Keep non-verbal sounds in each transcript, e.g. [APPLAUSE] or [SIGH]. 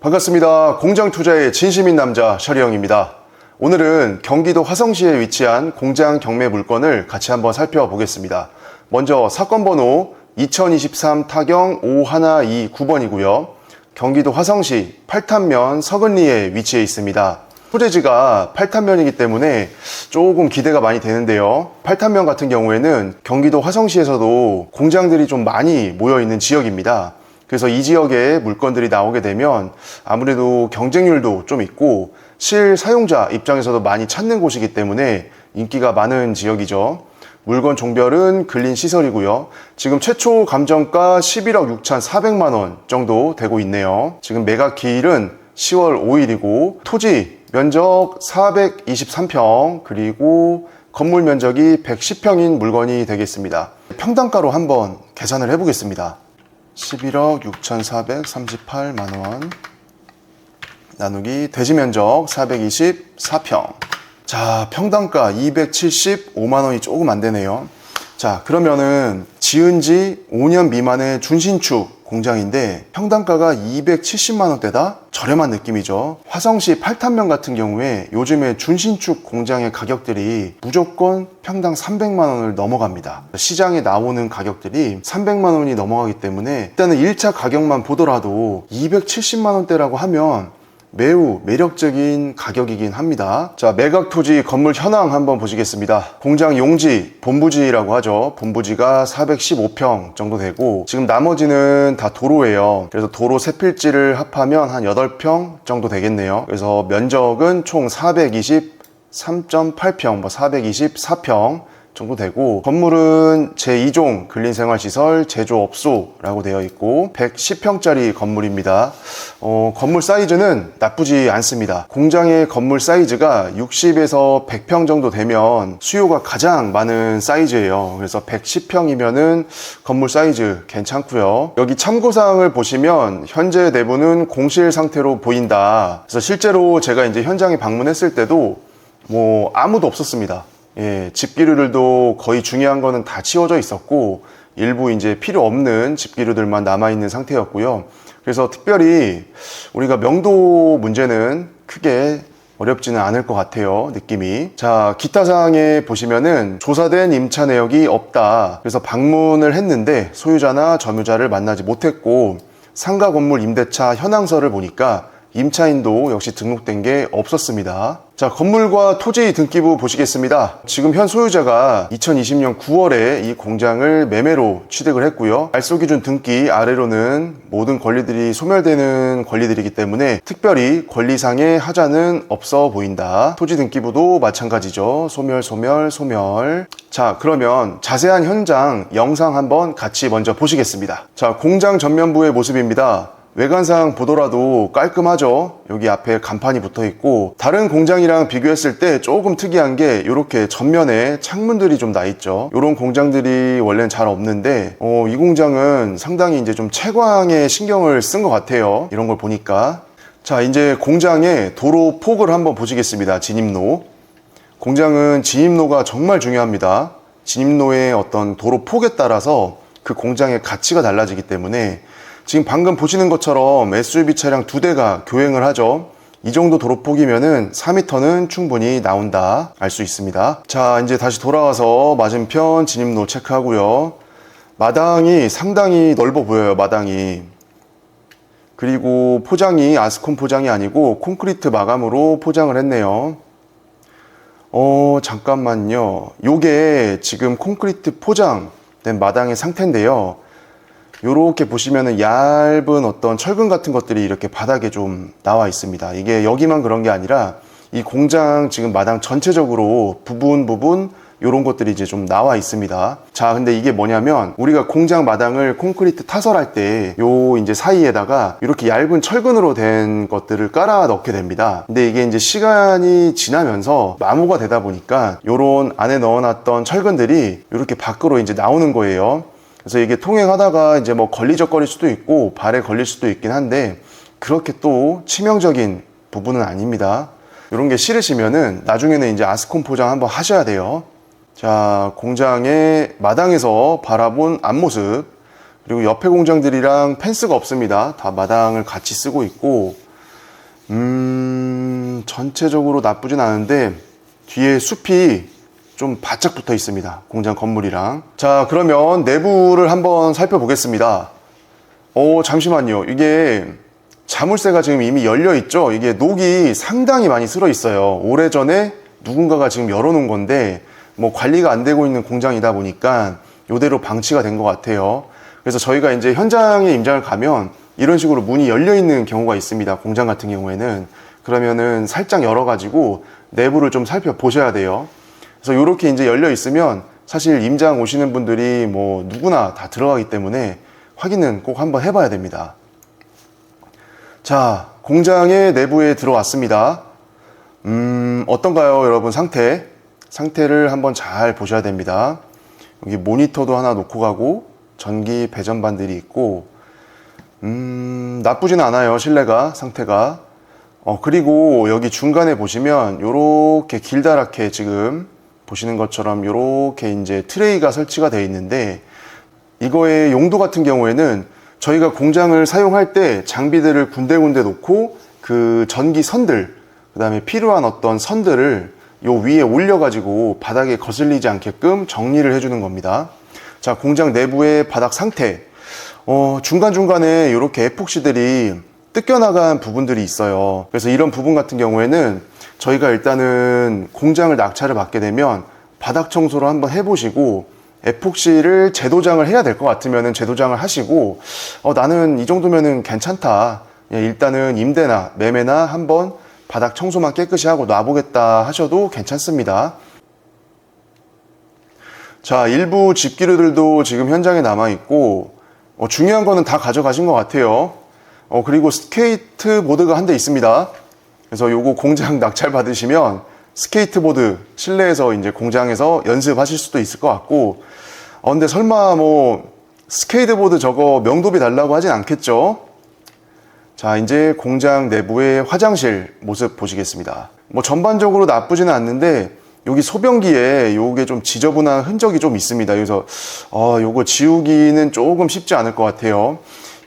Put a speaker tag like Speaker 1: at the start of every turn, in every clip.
Speaker 1: 반갑습니다. 공장 투자의 진심인 남자 셔리 형입니다. 오늘은 경기도 화성시에 위치한 공장 경매 물건을 같이 한번 살펴보겠습니다. 먼저 사건 번호 2023 타경 5129번이고요. 경기도 화성시 팔탄면 서근리에 위치해 있습니다. 소재지가 팔탄면이기 때문에 조금 기대가 많이 되는데요. 팔탄면 같은 경우에는 경기도 화성시에서도 공장들이 좀 많이 모여 있는 지역입니다. 그래서 이 지역에 물건들이 나오게 되면 아무래도 경쟁률도 좀 있고 실 사용자 입장에서도 많이 찾는 곳이기 때문에 인기가 많은 지역이죠. 물건 종별은 근린 시설이고요. 지금 최초 감정가 11억 6,400만 원 정도 되고 있네요. 지금 매각 기일은 10월 5일이고 토지 면적 423평 그리고 건물 면적이 110평인 물건이 되겠습니다. 평당가로 한번 계산을 해보겠습니다. 11억 6,438만 원 나누기 대지 면적 424평. 자, 평당가 275만 원이 조금 안 되네요. 자, 그러면은 지은 지 5년 미만의 준신축 공장인데 평당가가 270만 원대다? 저렴한 느낌이죠. 화성시 팔탄면 같은 경우에 요즘에 준신축 공장의 가격들이 무조건 평당 300만 원을 넘어갑니다. 시장에 나오는 가격들이 300만 원이 넘어가기 때문에 일단은 1차 가격만 보더라도 270만 원대라고 하면 매우 매력적인 가격이긴 합니다. 자, 매각 토지 건물 현황 한번 보시겠습니다. 공장 용지, 본부지라고 하죠. 본부지가 415평 정도 되고, 지금 나머지는 다 도로예요. 그래서 도로 세 필지를 합하면 한 8평 정도 되겠네요. 그래서 면적은 총 423.8평, 뭐 424평 정도 되고 건물은 제2종 근린생활시설 제조업소라고 되어 있고 110평짜리 건물입니다. 어, 건물 사이즈는 나쁘지 않습니다. 공장의 건물 사이즈가 60에서 100평 정도 되면 수요가 가장 많은 사이즈예요. 그래서 110평이면은 건물 사이즈 괜찮고요. 여기 참고사항을 보시면 현재 내부는 공실 상태로 보인다. 그래서 실제로 제가 이제 현장에 방문했을 때도 뭐 아무도 없었습니다. 예, 집기류들도 거의 중요한 거는 다 치워져 있었고 일부 이제 필요 없는 집기류들만 남아 있는 상태였고요. 그래서 특별히 우리가 명도 문제는 크게 어렵지는 않을 것 같아요. 느낌이. 자, 기타 사항에 보시면은 조사된 임차 내역이 없다. 그래서 방문을 했는데 소유자나 점유자를 만나지 못했고 상가 건물 임대차 현황서를 보니까 임차인도 역시 등록된 게 없었습니다. 자, 건물과 토지 등기부 보시겠습니다. 지금 현 소유자가 2020년 9월에 이 공장을 매매로 취득을 했고요. 알소 기준 등기 아래로는 모든 권리들이 소멸되는 권리들이기 때문에 특별히 권리상의 하자는 없어 보인다. 토지 등기부도 마찬가지죠. 소멸, 소멸, 소멸. 자, 그러면 자세한 현장 영상 한번 같이 먼저 보시겠습니다. 자, 공장 전면부의 모습입니다. 외관상 보더라도 깔끔하죠. 여기 앞에 간판이 붙어 있고 다른 공장이랑 비교했을 때 조금 특이한 게 이렇게 전면에 창문들이 좀 나 있죠. 이런 공장들이 원래는 잘 없는데 어, 이 공장은 상당히 이제 좀 채광에 신경을 쓴 것 같아요. 이런 걸 보니까 자 이제 공장의 도로 폭을 한번 보시겠습니다. 진입로 공장은 진입로가 정말 중요합니다. 진입로의 어떤 도로 폭에 따라서 그 공장의 가치가 달라지기 때문에 지금 방금 보시는 것처럼 SUV 차량 두 대가 교행을 하죠. 이 정도 도로폭이면은 4m는 충분히 나온다 알 수 있습니다. 자, 이제 다시 돌아와서 맞은편 진입로 체크하고요. 마당이 상당히 넓어 보여요, 마당이. 그리고 포장이 아스콘 포장이 아니고 콘크리트 마감으로 포장을 했네요. 어, 잠깐만요. 요게 지금 콘크리트 포장된 마당의 상태인데요. 요렇게 보시면은 얇은 어떤 철근 같은 것들이 이렇게 바닥에 좀 나와 있습니다. 이게 여기만 그런 게 아니라 이 공장 지금 마당 전체적으로 부분 부분 요런 것들이 이제 좀 나와 있습니다. 자, 근데 이게 뭐냐면 우리가 공장 마당을 콘크리트 타설할 때 요 이제 사이에다가 이렇게 얇은 철근으로 된 것들을 깔아 넣게 됩니다. 근데 이게 이제 시간이 지나면서 마모가 되다 보니까 요런 안에 넣어놨던 철근들이 이렇게 밖으로 이제 나오는 거예요. 그래서 이게 통행하다가 이제 뭐 걸리적거릴 수도 있고 발에 걸릴 수도 있긴 한데 그렇게 또 치명적인 부분은 아닙니다. 이런 게 싫으시면은 나중에는 이제 아스콘 포장 한번 하셔야 돼요. 자, 공장의 마당에서 바라본 앞모습 그리고 옆에 공장들이랑 펜스가 없습니다. 다 마당을 같이 쓰고 있고 음, 전체적으로 나쁘진 않은데 뒤에 숲이 좀 바짝 붙어 있습니다. 공장 건물이랑. 자, 그러면 내부를 한번 살펴보겠습니다. 오, 잠시만요. 이게 자물쇠가 지금 이미 열려 있죠? 이게 녹이 상당히 많이 쓸어 있어요. 오래전에 누군가가 지금 열어놓은 건데, 뭐 관리가 안 되고 있는 공장이다 보니까 이대로 방치가 된 것 같아요. 그래서 저희가 이제 현장에 임장을 가면 이런 식으로 문이 열려 있는 경우가 있습니다. 공장 같은 경우에는. 그러면은 살짝 열어가지고 내부를 좀 살펴보셔야 돼요. 그래서 이렇게 이제 열려 있으면 사실 임장 오시는 분들이 뭐 누구나 다 들어가기 때문에 확인은 꼭 한번 해봐야 됩니다. 자, 공장의 내부에 들어왔습니다. 음, 어떤가요, 여러분 상태? 상태를 한번 잘 보셔야 됩니다. 여기 모니터도 하나 놓고 가고 전기 배전반들이 있고 음, 나쁘진 않아요, 실내가 상태가. 어, 그리고 여기 중간에 보시면 요렇게 길다랗게 지금 보시는 것처럼 요렇게 이제 트레이가 설치가 되어 있는데 이거의 용도 같은 경우에는 저희가 공장을 사용할 때 장비들을 군데군데 놓고 그 전기 선들, 그 다음에 필요한 어떤 선들을 요 위에 올려가지고 바닥에 거슬리지 않게끔 정리를 해주는 겁니다. 자, 공장 내부의 바닥 상태. 어, 중간중간에 이렇게 에폭시들이 뜯겨나간 부분들이 있어요. 그래서 이런 부분 같은 경우에는 저희가 일단은 공장을 낙찰을 받게 되면 바닥 청소를 한번 해보시고 에폭시를 재도장을 해야 될 것 같으면은 재도장을 하시고 어, 나는 이 정도면은 괜찮다. 예, 일단은 임대나 매매나 한번 바닥 청소만 깨끗이 하고 놔보겠다 하셔도 괜찮습니다. 자, 일부 집기류들도 지금 현장에 남아 있고 어, 중요한 거는 다 가져가신 것 같아요. 어, 그리고 스케이트 보드가 한 대 있습니다. 그래서 요거 공장 [LAUGHS] 낙찰 받으시면 스케이트보드 실내에서 이제 공장에서 연습하실 수도 있을 것 같고, 어, 근데 설마 뭐 스케이트보드 저거 명도비 달라고 하진 않겠죠? 자, 이제 공장 내부의 화장실 모습 보시겠습니다. 뭐 전반적으로 나쁘지는 않는데 여기 소변기에 요게 좀 지저분한 흔적이 좀 있습니다. 그래서 어, 요거 지우기는 조금 쉽지 않을 것 같아요.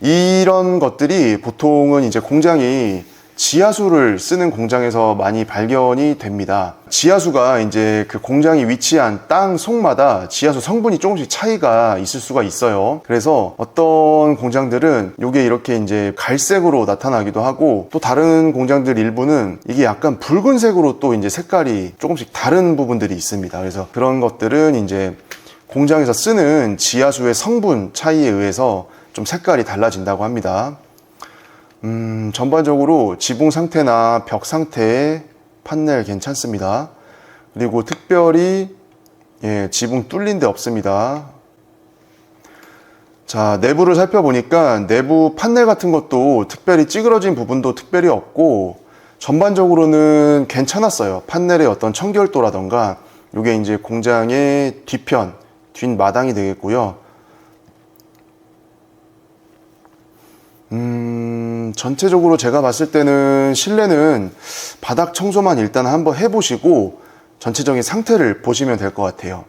Speaker 1: 이런 것들이 보통은 이제 공장이 지하수를 쓰는 공장에서 많이 발견이 됩니다. 지하수가 이제 그 공장이 위치한 땅 속마다 지하수 성분이 조금씩 차이가 있을 수가 있어요. 그래서 어떤 공장들은 이게 이렇게 이제 갈색으로 나타나기도 하고 또 다른 공장들 일부는 이게 약간 붉은색으로 또 이제 색깔이 조금씩 다른 부분들이 있습니다. 그래서 그런 것들은 이제 공장에서 쓰는 지하수의 성분 차이에 의해서 좀 색깔이 달라진다고 합니다. 음, 전반적으로 지붕 상태나 벽 상태 판넬 괜찮습니다. 그리고 특별히 예, 지붕 뚫린 데 없습니다. 자, 내부를 살펴보니까 내부 판넬 같은 것도 특별히 찌그러진 부분도 특별히 없고 전반적으로는 괜찮았어요. 판넬의 어떤 청결도라던가 이게 이제 공장의 뒤편, 뒷마당이 되겠고요. 음, 전체적으로 제가 봤을 때는 실내는 바닥 청소만 일단 한번 해보시고 전체적인 상태를 보시면 될 것 같아요.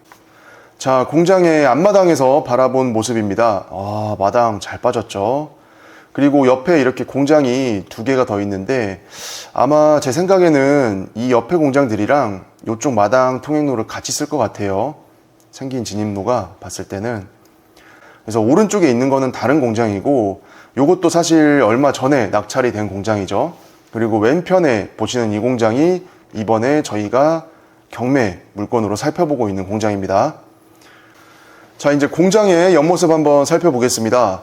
Speaker 1: 자, 공장의 앞마당에서 바라본 모습입니다. 아, 마당 잘 빠졌죠. 그리고 옆에 이렇게 공장이 두 개가 더 있는데 아마 제 생각에는 이 옆에 공장들이랑 이쪽 마당 통행로를 같이 쓸 것 같아요. 생긴 진입로가 봤을 때는. 그래서 오른쪽에 있는 거는 다른 공장이고 요것도 사실 얼마 전에 낙찰이 된 공장이죠. 그리고 왼편에 보시는 이 공장이 이번에 저희가 경매 물건으로 살펴보고 있는 공장입니다. 자, 이제 공장의 옆모습 한번 살펴보겠습니다.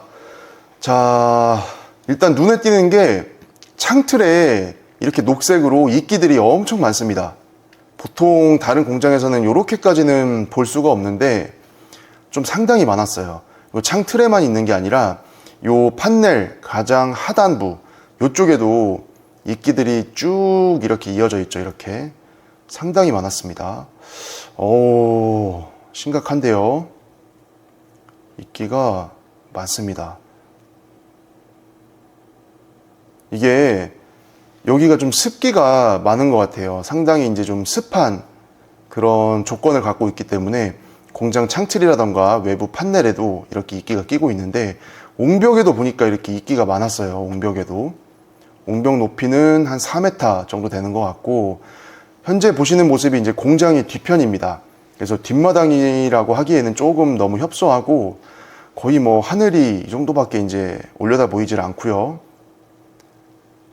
Speaker 1: 자, 일단 눈에 띄는 게 창틀에 이렇게 녹색으로 이끼들이 엄청 많습니다. 보통 다른 공장에서는 이렇게까지는 볼 수가 없는데 좀 상당히 많았어요. 창틀에만 있는 게 아니라 요 판넬 가장 하단부 요쪽에도 이끼들이 쭉 이렇게 이어져 있죠. 이렇게 상당히 많았습니다. 오, 심각한데요. 이끼가 많습니다. 이게 여기가 좀 습기가 많은 것 같아요. 상당히 이제 좀 습한 그런 조건을 갖고 있기 때문에 공장 창틀이라던가 외부 판넬에도 이렇게 이끼가 끼고 있는데 옹벽에도 보니까 이렇게 이끼가 많았어요. 옹벽에도. 옹벽 높이는 한 4m 정도 되는 것 같고 현재 보시는 모습이 이제 공장의 뒤편입니다. 그래서 뒷마당이라고 하기에는 조금 너무 협소하고 거의 뭐 하늘이 이 정도밖에 이제 올려다 보이질 않고요.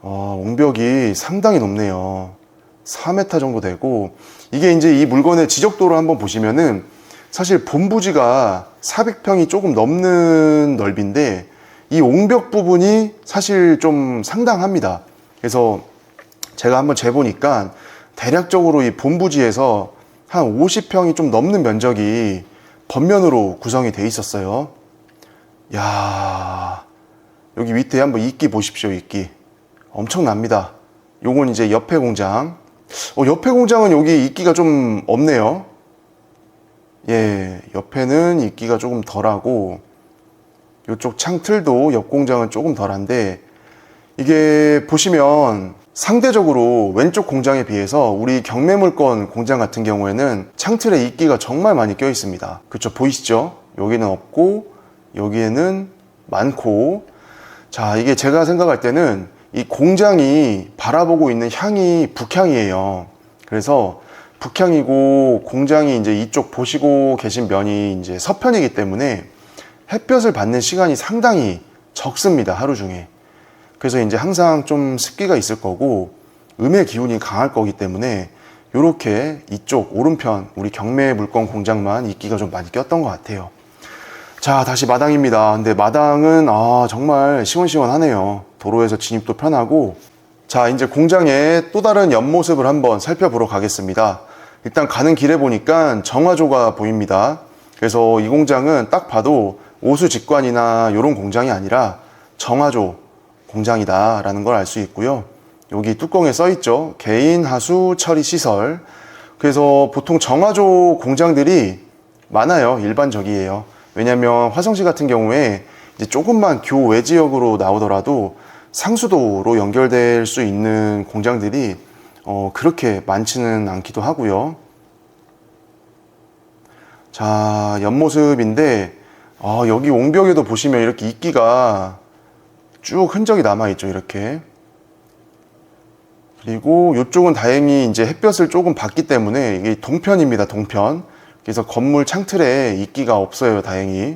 Speaker 1: 어, 옹벽이 상당히 높네요. 4m 정도 되고 이게 이제 이 물건의 지적도를 한번 보시면은 사실 본부지가 400평이 조금 넘는 넓인데 이 옹벽 부분이 사실 좀 상당합니다. 그래서 제가 한번 재보니까 대략적으로 이 본부지에서 한 50평이 좀 넘는 면적이 번면으로 구성이 돼 있었어요. 야 여기 밑에 한번 이끼 보십시오, 이끼. 엄청납니다. 요건 이제 옆에 공장. 어, 옆에 공장은 여기 이끼가 좀 없네요. 예, 옆에는 이끼가 조금 덜하고, 이쪽 창틀도 옆 공장은 조금 덜한데, 이게 보시면 상대적으로 왼쪽 공장에 비해서 우리 경매물건 공장 같은 경우에는 창틀에 이끼가 정말 많이 껴 있습니다. 그쵸, 보이시죠? 여기는 없고, 여기에는 많고, 자, 이게 제가 생각할 때는 이 공장이 바라보고 있는 향이 북향이에요. 그래서 북향이고 공장이 이제 이쪽 보시고 계신 면이 이제 서편이기 때문에 햇볕을 받는 시간이 상당히 적습니다. 하루 중에. 그래서 이제 항상 좀 습기가 있을 거고 음의 기운이 강할 거기 때문에 이렇게 이쪽 오른편 우리 경매 물건 공장만 이끼가 좀 많이 꼈던 것 같아요. 자, 다시 마당입니다. 근데 마당은 아, 정말 시원시원하네요. 도로에서 진입도 편하고. 자, 이제 공장의 또 다른 옆모습을 한번 살펴보러 가겠습니다. 일단 가는 길에 보니까 정화조가 보입니다. 그래서 이 공장은 딱 봐도 오수 직관이나 이런 공장이 아니라 정화조 공장이다라는 걸 알 수 있고요. 여기 뚜껑에 써 있죠. 개인 하수 처리 시설. 그래서 보통 정화조 공장들이 많아요. 일반적이에요. 왜냐하면 화성시 같은 경우에 이제 조금만 교외 지역으로 나오더라도 상수도로 연결될 수 있는 공장들이 어, 그렇게 많지는 않기도 하고요. 자, 옆모습인데 아, 여기 옹벽에도 보시면 이렇게 이끼가 쭉 흔적이 남아 있죠. 이렇게. 그리고 이쪽은 다행히 이제 햇볕을 조금 받기 때문에 이게 동편입니다. 동편. 그래서 건물 창틀에 이끼가 없어요. 다행히.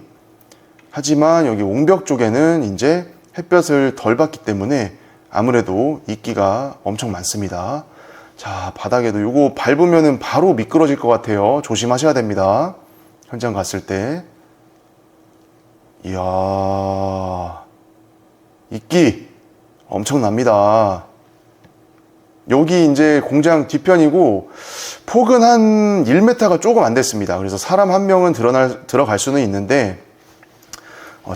Speaker 1: 하지만 여기 옹벽 쪽에는 이제 햇볕을 덜 받기 때문에 아무래도 이끼가 엄청 많습니다. 자, 바닥에도 요거 밟으면은 바로 미끄러질 것 같아요. 조심하셔야 됩니다. 현장 갔을 때. 이야. 이끼 엄청납니다. 여기 이제 공장 뒤편이고 폭은 한 1m가 조금 안 됐습니다. 그래서 사람 한 명은 들어갈 수는 있는데 어,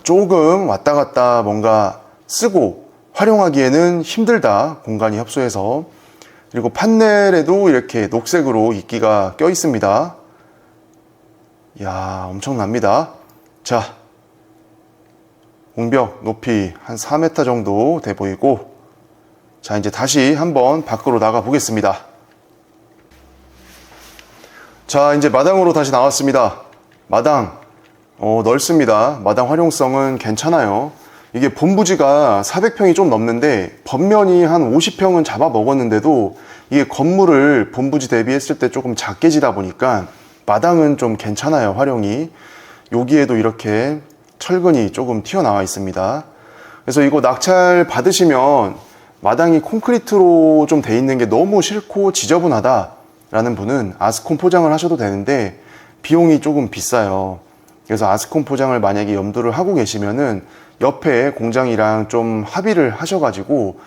Speaker 1: 조금 왔다 갔다 뭔가 쓰고 활용하기에는 힘들다. 공간이 협소해서. 그리고 판넬에도 이렇게 녹색으로 이끼가 껴 있습니다. 이야, 엄청납니다. 자, 공벽 높이 한 4m 정도 돼 보이고, 자, 이제 다시 한번 밖으로 나가 보겠습니다. 자, 이제 마당으로 다시 나왔습니다. 마당, 어, 넓습니다. 마당 활용성은 괜찮아요. 이게 본부지가 400평이 좀 넘는데, 번면이 한 50평은 잡아 먹었는데도, 이게 건물을 본부지 대비했을 때 조금 작게 지다 보니까, 마당은 좀 괜찮아요, 활용이. 여기에도 이렇게 철근이 조금 튀어나와 있습니다. 그래서 이거 낙찰 받으시면 마당이 콘크리트로 좀 돼 있는 게 너무 싫고 지저분하다 라는 분은 아스콘 포장을 하셔도 되는데 비용이 조금 비싸요. 그래서 아스콘 포장을 만약에 염두를 하고 계시면은 옆에 공장이랑 좀 합의를 하셔가지고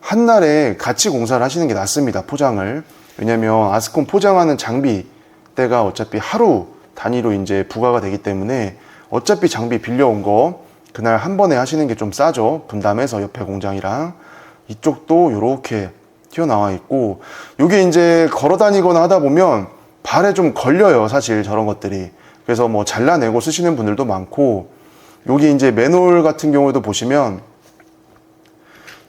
Speaker 1: 한 날에 같이 공사를 하시는 게 낫습니다. 포장을. 왜냐면 아스콘 포장하는 장비 때가 어차피 하루 단위로 이제 부과가 되기 때문에 어차피 장비 빌려온 거 그날 한 번에 하시는 게 좀 싸죠. 분담해서 옆에 공장이랑 이쪽도 이렇게 튀어나와 있고 이게 이제 걸어 다니거나 하다 보면 발에 좀 걸려요. 사실 저런 것들이. 그래서 뭐 잘라내고 쓰시는 분들도 많고 여기 이제 맨홀 같은 경우에도 보시면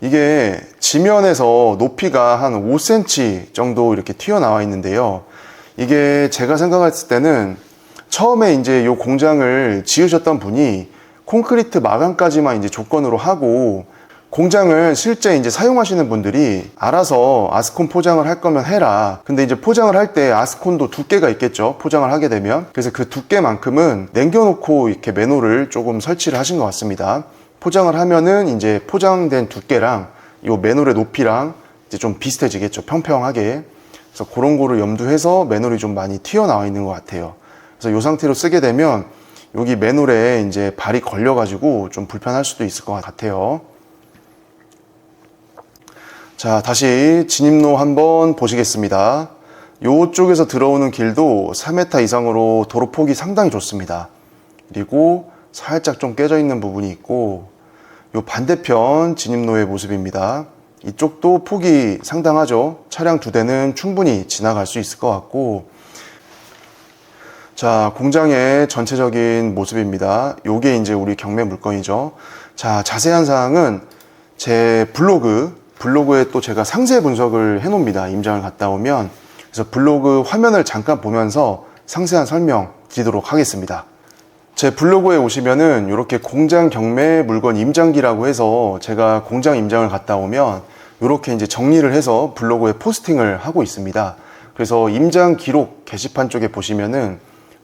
Speaker 1: 이게 지면에서 높이가 한 5cm 정도 이렇게 튀어나와 있는데요. 이게 제가 생각했을 때는 처음에 이제 이 공장을 지으셨던 분이 콘크리트 마감까지만 이제 조건으로 하고 공장을 실제 이제 사용하시는 분들이 알아서 아스콘 포장을 할 거면 해라. 근데 이제 포장을 할 때 아스콘도 두께가 있겠죠. 포장을 하게 되면. 그래서 그 두께만큼은 남겨놓고 이렇게 매노를 조금 설치를 하신 것 같습니다. 포장을 하면은 이제 포장된 두께랑 이 매놀의 높이랑 이제 좀 비슷해지겠죠. 평평하게. 그래서 그런 거를 염두해서 매놀이 좀 많이 튀어나와 있는 것 같아요. 그래서 이 상태로 쓰게 되면 여기 매놀에 이제 발이 걸려가지고 좀 불편할 수도 있을 것 같아요. 자, 다시 진입로 한번 보시겠습니다. 요쪽에서 들어오는 길도 3m 이상으로 도로 폭이 상당히 좋습니다. 그리고 살짝 좀 깨져 있는 부분이 있고, 요 반대편 진입로의 모습입니다. 이쪽도 폭이 상당하죠. 차량 두 대는 충분히 지나갈 수 있을 것 같고, 자, 공장의 전체적인 모습입니다. 요게 이제 우리 경매 물건이죠. 자, 자세한 사항은 제 블로그, 블로그에 또 제가 상세 분석을 해 놓습니다. 임장을 갔다 오면. 그래서 블로그 화면을 잠깐 보면서 상세한 설명 드리도록 하겠습니다. 제 블로그에 오시면은 이렇게 공장 경매 물건 임장기라고 해서 제가 공장 임장을 갔다 오면 이렇게 이제 정리를 해서 블로그에 포스팅을 하고 있습니다. 그래서 임장 기록 게시판 쪽에 보시면은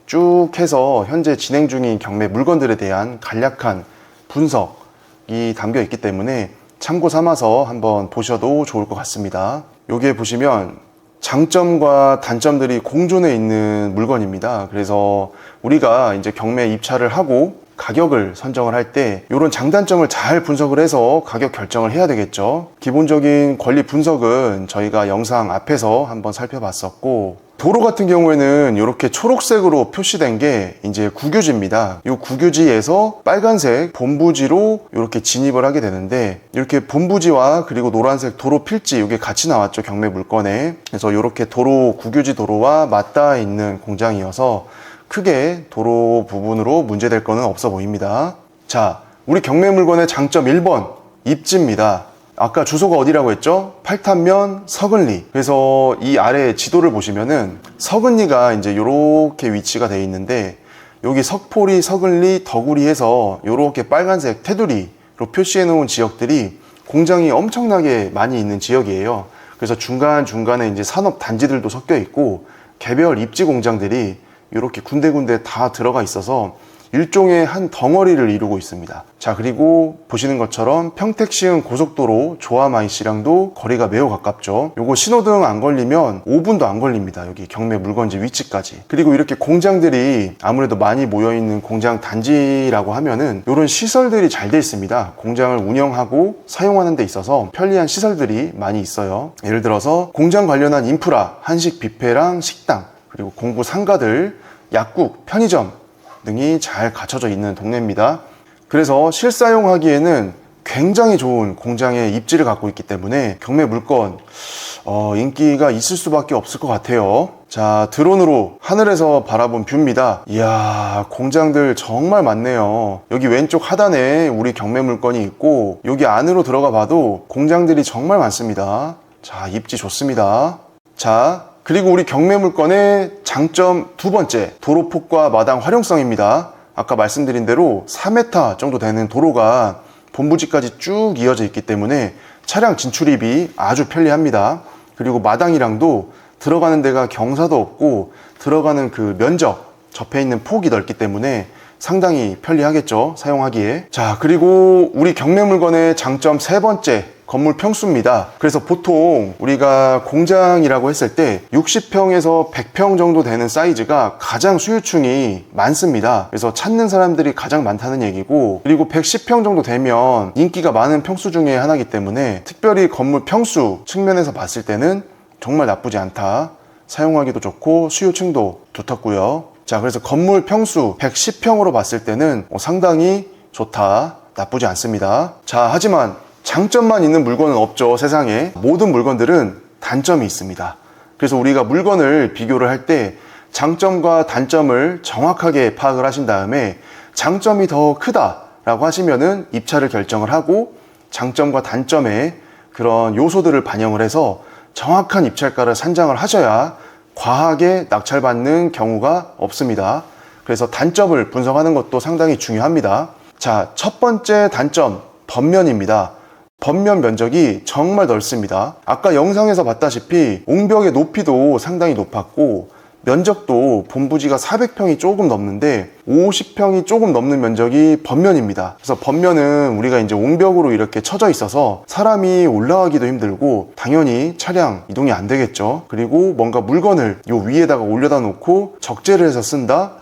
Speaker 1: 쭉 해서 현재 진행 중인 경매 물건들에 대한 간략한 분석이 담겨 있기 때문에 참고 삼아서 한번 보셔도 좋을 것 같습니다. 여기에 보시면 장점과 단점들이 공존해 있는 물건입니다. 그래서 우리가 이제 경매 입찰을 하고 가격을 선정을 할 때 이런 장단점을 잘 분석을 해서 가격 결정을 해야 되겠죠. 기본적인 권리 분석은 저희가 영상 앞에서 한번 살펴봤었고 도로 같은 경우에는 이렇게 초록색으로 표시된 게 이제 국유지입니다. 이 국유지에서 빨간색 본부지로 이렇게 진입을 하게 되는데 이렇게 본부지와 그리고 노란색 도로 필지 이게 같이 나왔죠 경매 물건에 그래서 이렇게 도로 국유지 도로와 맞닿아 있는 공장이어서 크게 도로 부분으로 문제될 거는 없어 보입니다. 자, 우리 경매 물건의 장점 1번 입지입니다. 아까 주소가 어디라고 했죠? 팔탄면 서근리. 그래서 이 아래 지도를 보시면은 서근리가 이제 이렇게 위치가 돼 있는데 여기 석포리, 서근리, 덕우리 해서 이렇게 빨간색 테두리로 표시해 놓은 지역들이 공장이 엄청나게 많이 있는 지역이에요. 그래서 중간중간에 이제 산업 단지들도 섞여 있고 개별 입지 공장들이 이렇게 군데군데 다 들어가 있어서 일종의 한 덩어리를 이루고 있습니다. 자, 그리고 보시는 것처럼 평택시흥 고속도로 조화마이시랑도 거리가 매우 가깝죠. 요거 신호등 안 걸리면 5분도 안 걸립니다. 여기 경매 물건지 위치까지. 그리고 이렇게 공장들이 아무래도 많이 모여있는 공장 단지라고 하면은 이런 시설들이 잘 돼 있습니다. 공장을 운영하고 사용하는 데 있어서 편리한 시설들이 많이 있어요. 예를 들어서 공장 관련한 인프라, 한식 뷔페랑 식당, 그리고 공구 상가들, 약국, 편의점 등이 잘 갖춰져 있는 동네입니다. 그래서 실사용하기에는 굉장히 좋은 공장의 입지를 갖고 있기 때문에 경매 물건 어, 인기가 있을 수밖에 없을 것 같아요. 자, 드론으로 하늘에서 바라본 뷰입니다. 이야, 공장들 정말 많네요. 여기 왼쪽 하단에 우리 경매 물건이 있고, 여기 안으로 들어가 봐도 공장들이 정말 많습니다. 자, 입지 좋습니다. 자, 그리고 우리 경매 물건의 장점 두 번째, 도로폭과 마당 활용성입니다. 아까 말씀드린 대로 4m 정도 되는 도로가 본부지까지 쭉 이어져 있기 때문에 차량 진출입이 아주 편리합니다. 그리고 마당이랑도 들어가는 데가 경사도 없고 들어가는 그 면적, 접해 있는 폭이 넓기 때문에 상당히 편리하겠죠. 사용하기에. 자, 그리고 우리 경매 물건의 장점 세 번째, 건물 평수입니다. 그래서 보통 우리가 공장이라고 했을 때 60평에서 100평 정도 되는 사이즈가 가장 수요층이 많습니다. 그래서 찾는 사람들이 가장 많다는 얘기고 그리고 110평 정도 되면 인기가 많은 평수 중에 하나이기 때문에 특별히 건물 평수 측면에서 봤을 때는 정말 나쁘지 않다. 사용하기도 좋고 수요층도 두텁고요. 자, 그래서 건물 평수 110평으로 봤을 때는 어, 상당히 좋다. 나쁘지 않습니다. 자, 하지만 장점만 있는 물건은 없죠, 세상에. 모든 물건들은 단점이 있습니다. 그래서 우리가 물건을 비교를 할 때 장점과 단점을 정확하게 파악을 하신 다음에 장점이 더 크다라고 하시면은 입찰을 결정을 하고 장점과 단점의 그런 요소들을 반영을 해서 정확한 입찰가를 산정을 하셔야 과하게 낙찰받는 경우가 없습니다. 그래서 단점을 분석하는 것도 상당히 중요합니다. 자, 첫 번째 단점, 번면입니다. 번면 면적이 정말 넓습니다. 아까 영상에서 봤다시피 옹벽의 높이도 상당히 높았고 면적도 본부지가 400평이 조금 넘는데 50평이 조금 넘는 면적이 번면입니다. 그래서 번면은 우리가 이제 옹벽으로 이렇게 쳐져 있어서 사람이 올라가기도 힘들고 당연히 차량 이동이 안 되겠죠. 그리고 뭔가 물건을 요 위에다가 올려다 놓고 적재를 해서 쓴다?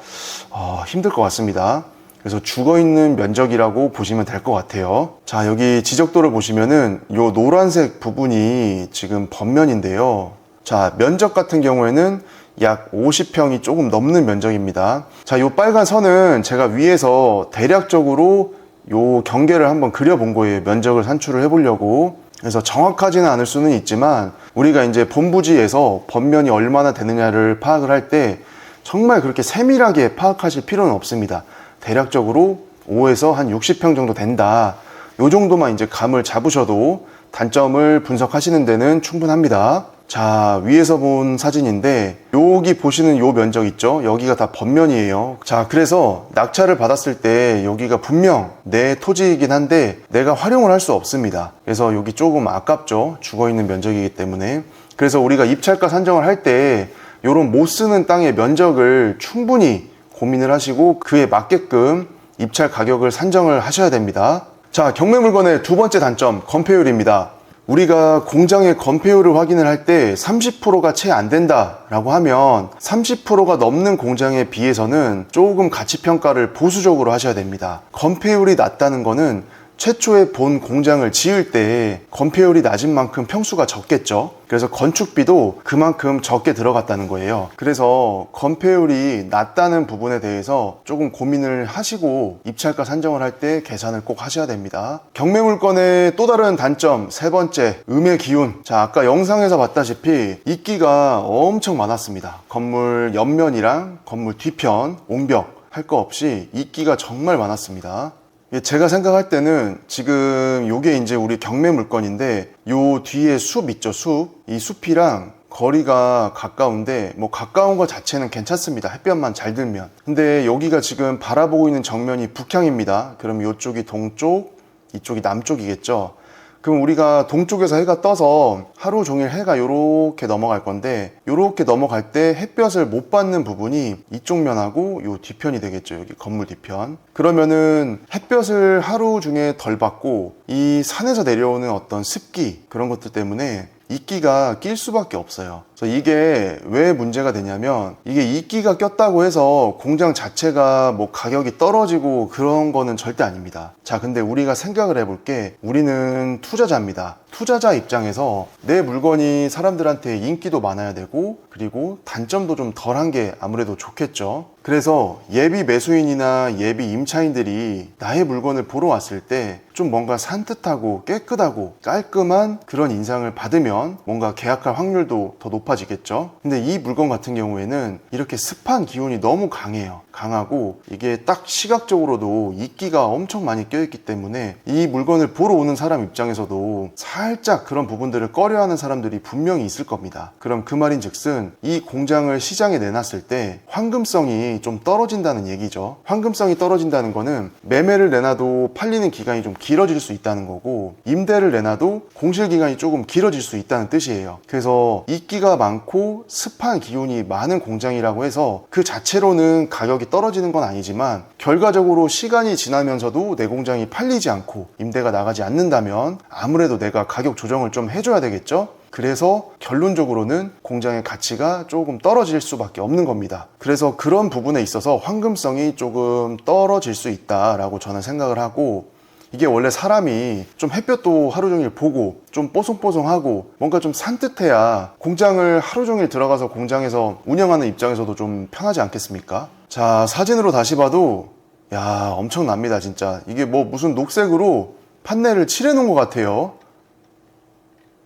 Speaker 1: 어, 힘들 것 같습니다. 그래서 죽어 있는 면적이라고 보시면 될 것 같아요. 자, 여기 지적도를 보시면은 요 노란색 부분이 지금 번면인데요. 자, 면적 같은 경우에는 약 50평이 조금 넘는 면적입니다. 자, 요 빨간 선은 제가 위에서 대략적으로 요 경계를 한번 그려본 거예요. 면적을 산출을 해보려고. 그래서 정확하지는 않을 수는 있지만 우리가 이제 본부지에서 번면이 얼마나 되느냐를 파악을 할 때 정말 그렇게 세밀하게 파악하실 필요는 없습니다. 대략적으로 5에서 한 60평 정도 된다. 요 정도만 이제 감을 잡으셔도 단점을 분석하시는 데는 충분합니다. 자, 위에서 본 사진인데 여기 보시는 요 면적 있죠? 여기가 다 번면이에요. 자, 그래서 낙찰을 받았을 때 여기가 분명 내 토지이긴 한데 내가 활용을 할 수 없습니다. 그래서 여기 조금 아깝죠? 죽어 있는 면적이기 때문에. 그래서 우리가 입찰가 산정을 할때 요런 못 쓰는 땅의 면적을 충분히 고민을 하시고 그에 맞게끔 입찰 가격을 산정을 하셔야 됩니다. 자, 경매 물건의 두 번째 단점, 건폐율입니다. 우리가 공장의 건폐율을 확인을 할 때 30%가 채 안 된다라고 하면 30%가 넘는 공장에 비해서는 조금 가치 평가를 보수적으로 하셔야 됩니다. 건폐율이 낮다는 거는 최초에 본 공장을 지을 때 건폐율이 낮은 만큼 평수가 적겠죠. 그래서 건축비도 그만큼 적게 들어갔다는 거예요. 그래서 건폐율이 낮다는 부분에 대해서 조금 고민을 하시고 입찰가 산정을 할 때 계산을 꼭 하셔야 됩니다. 경매 물건의 또 다른 단점 세 번째 음의 기운. 자 아까 영상에서 봤다시피 이끼가 엄청 많았습니다. 건물 옆면이랑 건물 뒤편 옹벽 할 거 없이 이끼가 정말 많았습니다. 예, 제가 생각할 때는 지금 요게 이제 우리 경매 물건인데 요 뒤에 숲 있죠 숲. 이 숲이랑 거리가 가까운데 뭐 가까운 것 자체는 괜찮습니다. 햇볕만 잘 들면. 근데 여기가 지금 바라보고 있는 정면이 북향입니다. 그럼 이쪽이 동쪽 이쪽이 남쪽이겠죠 그럼 우리가 동쪽에서 해가 떠서 하루 종일 해가 요렇게 넘어갈 건데 요렇게 넘어갈 때 햇볕을 못 받는 부분이 이쪽 면하고 요 뒤편이 되겠죠 여기 건물 뒤편. 그러면은 햇볕을 하루 중에 덜 받고 이 산에서 내려오는 어떤 습기 그런 것들 때문에 이끼가 낄 수밖에 없어요. 그래서 이게 왜 문제가 되냐면 이게 이끼가 꼈다고 해서 공장 자체가 뭐 가격이 떨어지고 그런 거는 절대 아닙니다. 자, 근데 우리가 생각을 해볼 게 우리는 투자자입니다. 투자자 입장에서 내 물건이 사람들한테 인기도 많아야 되고 그리고 단점도 좀 덜한 게 아무래도 좋겠죠. 그래서 예비 매수인이나 예비 임차인들이 나의 물건을 보러 왔을 때 좀 뭔가 산뜻하고 깨끗하고 깔끔한 그런 인상을 받으면 뭔가 계약할 확률도 더 높아지겠죠. 근데 이 물건 같은 경우에는 이렇게 습한 기운이 너무 강해요. 강하고 이게 딱 시각적으로도 이끼가 엄청 많이 껴있기 때문에 이 물건을 보러 오는 사람 입장에서도 살짝 그런 부분들을 꺼려하는 사람들이 분명히 있을 겁니다. 그럼 그 말인 즉슨 이 공장을 시장에 내놨을 때 황금성이 좀 떨어진다는 얘기죠. 황금성이 떨어진다는 거는 매매를 내놔도 팔리는 기간이 좀 길어질 수 있다는 거고 임대를 내놔도 공실 기간이 조금 길어질 수 있다는 뜻이에요. 그래서 이끼가 많고 습한 기운이 많은 공장이라고 해서 그 자체로는 가격이 떨어지는 건 아니지만 결과적으로 시간이 지나면서도 내 공장이 팔리지 않고 임대가 나가지 않는다면 아무래도 내가 가격 조정을 좀 해줘야 되겠죠? 그래서 결론적으로는 공장의 가치가 조금 떨어질 수밖에 없는 겁니다. 그래서 그런 부분에 있어서 황금성이 조금 떨어질 수 있다라고 저는 생각을 하고 이게 원래 사람이 좀 햇볕도 하루 종일 보고 좀 뽀송뽀송하고 뭔가 좀 산뜻해야 공장을 하루 종일 들어가서 공장에서 운영하는 입장에서도 좀 편하지 않겠습니까? 자, 사진으로 다시 봐도 야, 엄청납니다, 진짜. 이게 뭐 무슨 녹색으로 판넬을 칠해 놓은 것 같아요.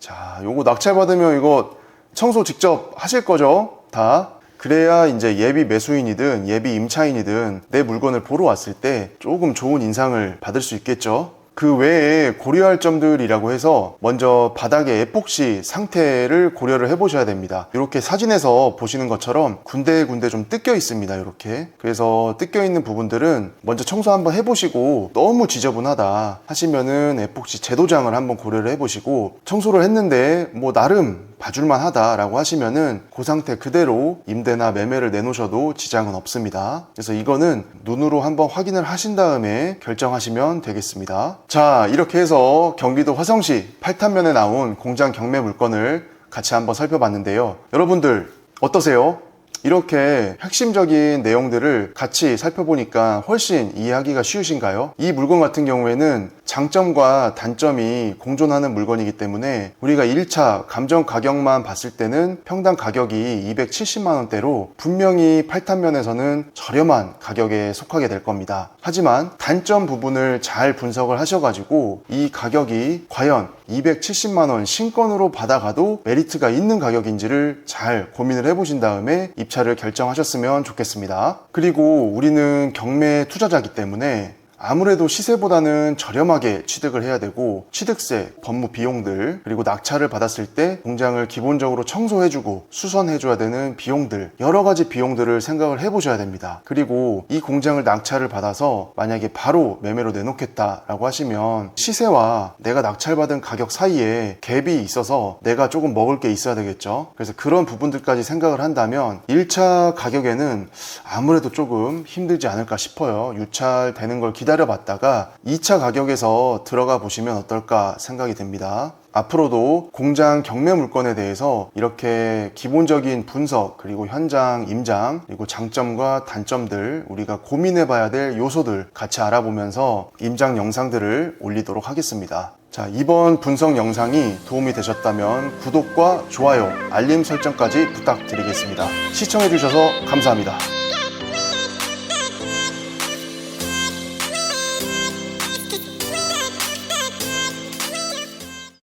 Speaker 1: 자, 요거 낙찰 받으면 이거 청소 직접 하실 거죠? 다. 그래야 이제 예비 매수인이든 예비 임차인이든 내 물건을 보러 왔을 때 조금 좋은 인상을 받을 수 있겠죠? 그 외에 고려할 점들이라고 해서 먼저 바닥의 에폭시 상태를 고려를 해보셔야 됩니다. 이렇게 사진에서 보시는 것처럼 군데군데 좀 뜯겨 있습니다. 이렇게. 그래서 뜯겨 있는 부분들은 먼저 청소 한번 해보시고 너무 지저분하다 하시면은 에폭시 재도장을 한번 고려를 해보시고 청소를 했는데 뭐 나름 봐줄만 하다라고 하시면은 그 상태 그대로 임대나 매매를 내놓으셔도 지장은 없습니다. 그래서 이거는 눈으로 한번 확인을 하신 다음에 결정하시면 되겠습니다. 자, 이렇게 해서 경기도 화성시 팔탄면에 나온 공장 경매 물건을 같이 한번 살펴봤는데요. 여러분들 어떠세요? 이렇게 핵심적인 내용들을 같이 살펴보니까 훨씬 이해하기가 쉬우신가요? 이 물건 같은 경우에는 장점과 단점이 공존하는 물건이기 때문에 우리가 1차 감정 가격만 봤을 때는 평당 가격이 270만원대로 분명히 팔탄면에서는 저렴한 가격에 속하게 될 겁니다. 하지만 단점 부분을 잘 분석을 하셔가지고 이 가격이 과연 270만원 신권으로 받아가도 메리트가 있는 가격인지를 잘 고민을 해보신 다음에 입찰을 결정하셨으면 좋겠습니다. 그리고 우리는 경매 투자자이기 때문에 아무래도 시세보다는 저렴하게 취득을 해야 되고 취득세, 법무 비용들 그리고 낙찰을 받았을 때 공장을 기본적으로 청소해주고 수선해줘야 되는 비용들 여러 가지 비용들을 생각을 해보셔야 됩니다. 그리고 이 공장을 낙찰을 받아서 만약에 바로 매매로 내놓겠다라고 하시면 시세와 내가 낙찰받은 가격 사이에 갭이 있어서 내가 조금 먹을 게 있어야 되겠죠. 그래서 그런 부분들까지 생각을 한다면 1차 가격에는 아무래도 조금 힘들지 않을까 싶어요. 유찰되는 걸 기다려 봤다가 2차 가격에서 들어가 보시면 어떨까 생각이 됩니다. 앞으로도 공장 경매 물건에 대해서 이렇게 기본적인 분석 그리고 현장 임장 그리고 장점과 단점들 우리가 고민해 봐야 될 요소들 같이 알아보면서 임장 영상들을 올리도록 하겠습니다. 자, 이번 분석 영상이 도움이 되셨다면 구독과 좋아요, 알림 설정까지 부탁드리겠습니다. 시청해 주셔서 감사합니다.